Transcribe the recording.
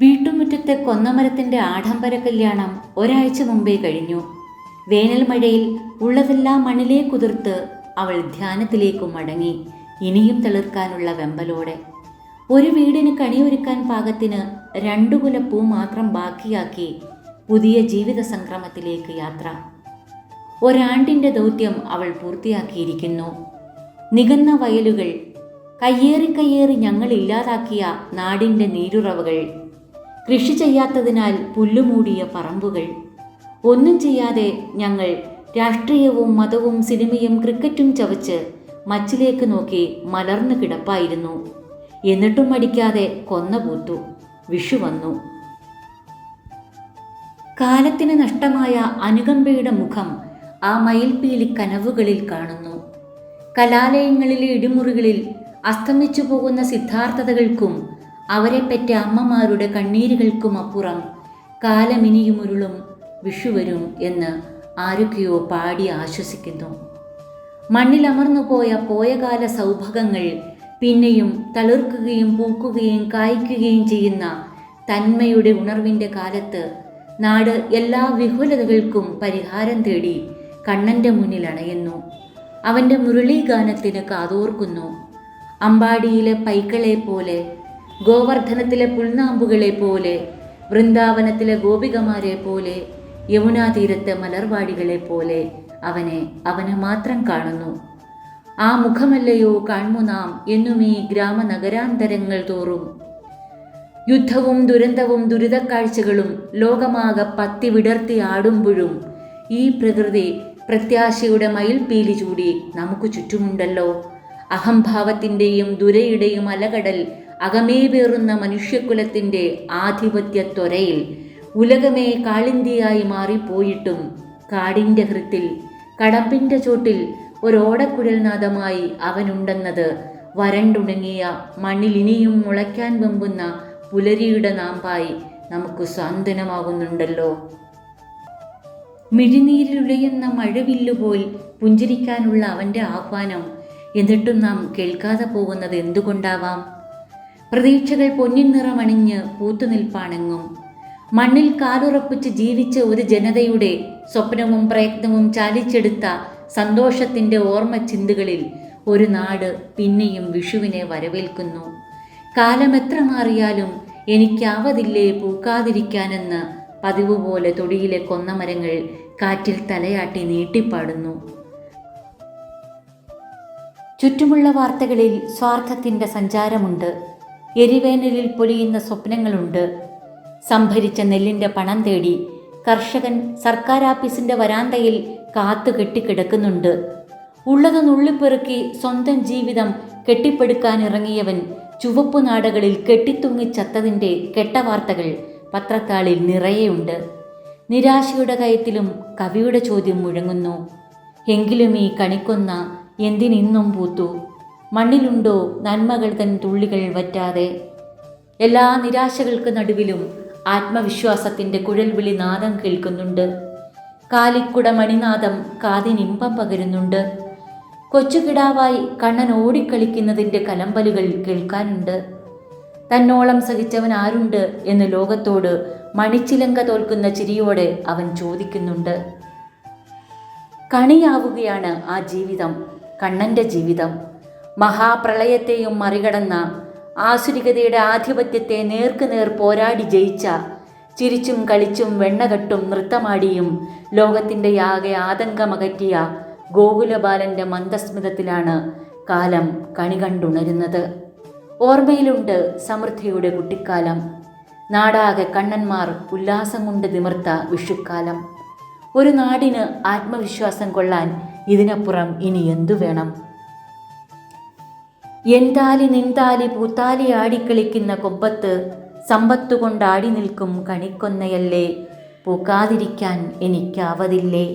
വീട്ടുമുറ്റത്തെ കൊന്നമരത്തിന്റെ ആഡംബര കല്യാണം ഒരാഴ്ച മുമ്പേ കഴിഞ്ഞു. വേനൽ മഴയിൽ ഉള്ളതെല്ലാം മണ്ണിലേ കുതിർത്ത് അവൾ ധ്യാനത്തിലേക്ക് മടങ്ങി. ഇനിയും തളിർക്കാനുള്ള വെമ്പലോടെ. ഒരു വീടിന് കണിയൊരുക്കാൻ പാകത്തിന് രണ്ടു കുല പൂ മാത്രം ബാക്കിയാക്കി പുതിയ ജീവിത സംക്രമത്തിലേക്ക് യാത്ര. ഒരാണ്ടിന്റെ ദൗത്യം അവൾ പൂർത്തിയാക്കിയിരിക്കുന്നു. നികന്ന വയലുകൾ കയ്യേറി കയ്യേറി ഞങ്ങൾ ഇല്ലാതാക്കിയ നാടിന്റെ നീരുറവകൾ കൃഷി ചെയ്യാത്തതിനാൽ പുല്ലുമൂടിയ പറമ്പുകൾ. ഒന്നും ചെയ്യാതെ ഞങ്ങൾ രാഷ്ട്രീയവും മതവും സിനിമയും ക്രിക്കറ്റും ചവച്ച് മച്ചിലേക്ക് നോക്കി മലർന്നു കിടപ്പായിരുന്നു. എന്നിട്ടും മടിക്കാതെ കൊന്ന പൂത്തു വിഷു വന്നു. കാലത്തിന് നഷ്ടമായ അനുകമ്പയുടെ മുഖം ആ മയിൽപീലി കനവുകളിൽ കാണുന്നു. കലാലയങ്ങളിലെ ഇടിമുറികളിൽ അസ്തമിച്ചു പോകുന്ന സിദ്ധാർത്ഥതകൾക്കും അവരെപ്പറ്റ അമ്മമാരുടെ കണ്ണീരുകൾക്കും അപ്പുറം കാലമിനിയുമുരുളും വിഷുവരും എന്ന് ആരൊക്കെയോ പാടി ആശ്വസിക്കുന്നു. മണ്ണിലമർന്നുപോയ പോയകാല സൗഭാഗങ്ങൾ പിന്നെയും തളിർക്കുകയും പൂക്കുകയും കായ്ക്കുകയും ചെയ്യുന്ന തന്മയുടെ ഉണർവിന്റെ കാലത്ത് നാട് എല്ലാ വിഹുലതകൾക്കും പരിഹാരം തേടി കണ്ണന്റെ മുന്നിൽ അണയുന്നു. അവന്റെ മുരളീഗാനത്തിന് കാതോർക്കുന്നു. അമ്പാടിയിലെ പൈക്കളെ പോലെ ഗോവർദ്ധനത്തിലെ പുൽനാമ്പുകളെ പോലെ വൃന്ദാവനത്തിലെ ഗോപികമാരെ പോലെ യമുനാതീരത്തെ മലർവാടികളെ പോലെ അവനെ അവനെ മാത്രം കാണുന്നു. ആ മുഖമല്ലയോ കാൺമു നാം എന്നും ഈ ഗ്രാമനഗരാന്തരങ്ങൾ തോറും. യുദ്ധവും ദുരന്തവും ദുരിതക്കാഴ്ചകളും ലോകമാകെ പത്തി വിടർത്തി ആടുമ്പോഴും ഈ പ്രകൃതി പ്രത്യാശയുടെ മയിൽ പീലി ചൂടി നമുക്ക് ചുറ്റുമുണ്ടല്ലോ. അഹംഭാവത്തിന്റെയും ദുരയുടെയും അലകടൽ അകമേ പേറുന്ന മനുഷ്യകുലത്തിന്റെ ആധിപത്യത്വരയിൽ ഉലകമേ കാളിന്തിയായി മാറിപ്പോയിട്ടും കാടിന്റെ ഹൃത്തിൽ കടമ്പിന്റെ ചോട്ടിൽ ഒരോടക്കുഴൽനാഥമായി അവനുണ്ടെന്നത് വരണ്ടുണങ്ങിയ മണ്ണിലിനിയും മുളയ്ക്കാൻ വെമ്പുന്ന പുലരിയുടെ നാമ്പായി നമുക്ക് സാന്ത്വനമാകുന്നുണ്ടല്ലോ. മിഴിനീരിലുലയുന്ന മഴവില്ലുപോൽ പുഞ്ചിരിക്കാനുള്ള അവന്റെ ആഹ്വാനം എന്നിട്ടും നാം കേൾക്കാതെ പോകുന്നത് എന്തുകൊണ്ടാവാം? പ്രതീക്ഷകൾ പൊന്നിൻ നിറമണിഞ്ഞ് പൂത്തുനിൽപ്പാണെങ്ങും മണ്ണിൽ കാലുറപ്പിച്ച് ജീവിച്ച ഒരു ജനതയുടെ സ്വപ്നവും പ്രയത്നവും ചാലിച്ചെടുത്ത സന്തോഷത്തിന്റെ ഓർമ്മ ചിന്തകളിൽ ഒരു നാട് പിന്നെയും വിഷുവിനെ വരവേൽക്കുന്നു. കാലമെത്ര മാറിയാലും എനിക്കാവതില്ലേ പൂക്കാതിരിക്കാനെന്ന് പതിവ് പോലെ തൊടിയിലെ കൊന്നമരങ്ങൾ കാറ്റിൽ തലയാട്ടി നീട്ടിപ്പാടുന്നു. ചുറ്റുമുള്ള വാർത്തകളിൽ സ്വാർത്ഥത്തിന്റെ സഞ്ചാരമുണ്ട്. എരിവേനലിൽ പൊലിയുന്ന സ്വപ്നങ്ങളുണ്ട്. സംഭരിച്ച നെല്ലിന്റെ പണം തേടി കർഷകൻ സർക്കാർ ആഫീസിന്റെ വരാന്തയിൽ കാത്തു കെട്ടിക്കിടക്കുന്നുണ്ട്. ഉള്ളത് നുള്ളിപ്പെറുക്കി സ്വന്തം ജീവിതം കെട്ടിപ്പടുക്കാനിറങ്ങിയവൻ ചുവപ്പ് നാടകളിൽ കെട്ടിത്തൂങ്ങിച്ചത്തതിന്റെ കെട്ട കെട്ടവാർത്തകൾ പത്രത്താളിൽ നിറയെയുണ്ട്. നിരാശയുടെ കയത്തിലും കവിയുടെ ചോദ്യം മുഴങ്ങുന്നു. എങ്കിലും ഈ കണിക്കൊന്ന എന്തിനിന്നും പൂത്തു? മണ്ണിലുണ്ടോ നന്മകൾ തൻ തുള്ളികൾ വറ്റാതെ? എല്ലാ നിരാശകൾക്ക് നടുവിലും ആത്മവിശ്വാസത്തിന്റെ കുഴൽവിളി നാദം കേൾക്കുന്നുണ്ട്. കാലിക്കുട മണിനാദം കാതിനിമ്പം പകരുന്നുണ്ട്. കൊച്ചുകിടാവായി കണ്ണൻ ഓടിക്കളിക്കുന്നതിന്റെ കലമ്പലുകൾ കേൾക്കാനുണ്ട്. തന്നോളം സഹിച്ചവൻ ആരുണ്ട് എന്ന് ലോകത്തോട് മണിച്ചിലങ്ക തോൽക്കുന്ന ചിരിയോടെ അവൻ ചോദിക്കുന്നുണ്ട്. കണിയാവുകയാണ് ആ ജീവിതം. കണ്ണന്റെ ജീവിതം. മഹാപ്രളയത്തെയും മറികടന്ന ആസുരികതയുടെ ആധിപത്യത്തെ നേർക്കുനേർ പോരാടി ജയിച്ച ചിരിച്ചും കളിച്ചും വെണ്ണകെട്ടും നൃത്തമാടിയും ലോകത്തിന്റെ യാകെ ആതങ്കമകറ്റിയ ഗോകുലബാലന്റെ മന്ദസ്മിതത്തിലാണ് കാലം കണി കണ്ടുണരുന്നത് ഓർമ്മയിലുണ്ട് സമൃദ്ധിയുടെ കുട്ടിക്കാലം. നാടാകെ കണ്ണന്മാർ ഉല്ലാസം കൊണ്ട് നിമിർത്ത വിഷുക്കാലം. ഒരു നാടിന് ആത്മവിശ്വാസം കൊള്ളാൻ ഇതിനപ്പുറം ഇനി എന്തു വേണം? എന്താലി നിന്താലി പൂത്താലി ആടിക്കളിക്കുന്ന കൊമ്പത്ത് സമ്പത്തുകൊണ്ടാടി നിൽക്കും കണിക്കൊന്നയല്ലേ? പൂക്കാതിരിക്കാൻ എനിക്കാവതില്ലേ?